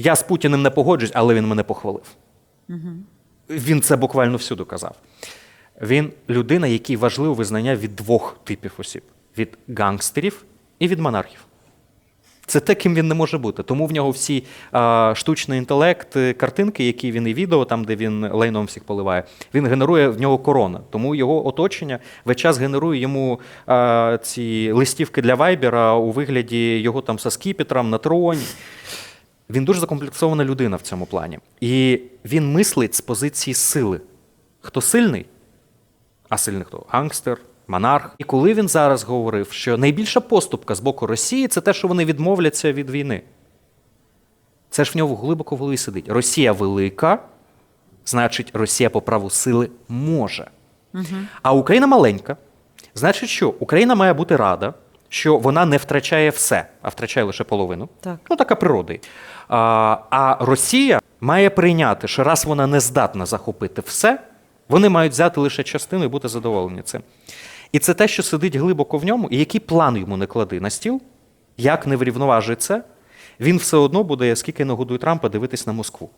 Я з Путіним не погоджуюсь, але він мене похвалив. Він це буквально всюди казав. Він людина, якій важливо визнання від двох типів осіб: від гангстерів і від монархів. Це те, ким він не може бути. Тому в нього всі а, штучний інтелект, е, картинки, які він і відео, там, де він лайном всіх поливає, він генерує в нього корона. Тому його оточення весь час генерує йому а, ці листівки для вайбера у вигляді його там со скіпетром на троні. Він дуже закомплексована людина в цьому плані. І він мислить з позиції сили. Хто сильний, а сильний хто? Гангстер, монарх. І коли він зараз говорив, що найбільша поступка з боку Росії це те, що вони відмовляться від війни. Це ж в нього глибоко в голові сидить. Росія велика, значить, Росія по праву сили може. А Україна маленька. Значить, що Україна має бути рада, що вона не втрачає все, а втрачає лише половину. Так. Ну, така природа. А, а Росія має прийняти, що раз вона не здатна захопити все, вони мають взяти лише частину і бути задоволені цим. І це те, що сидить глибоко в ньому, і який план йому не клади на стіл, як не врівноважить це, він все одно буде, скільки нагодує Трампа, дивитись на Москву.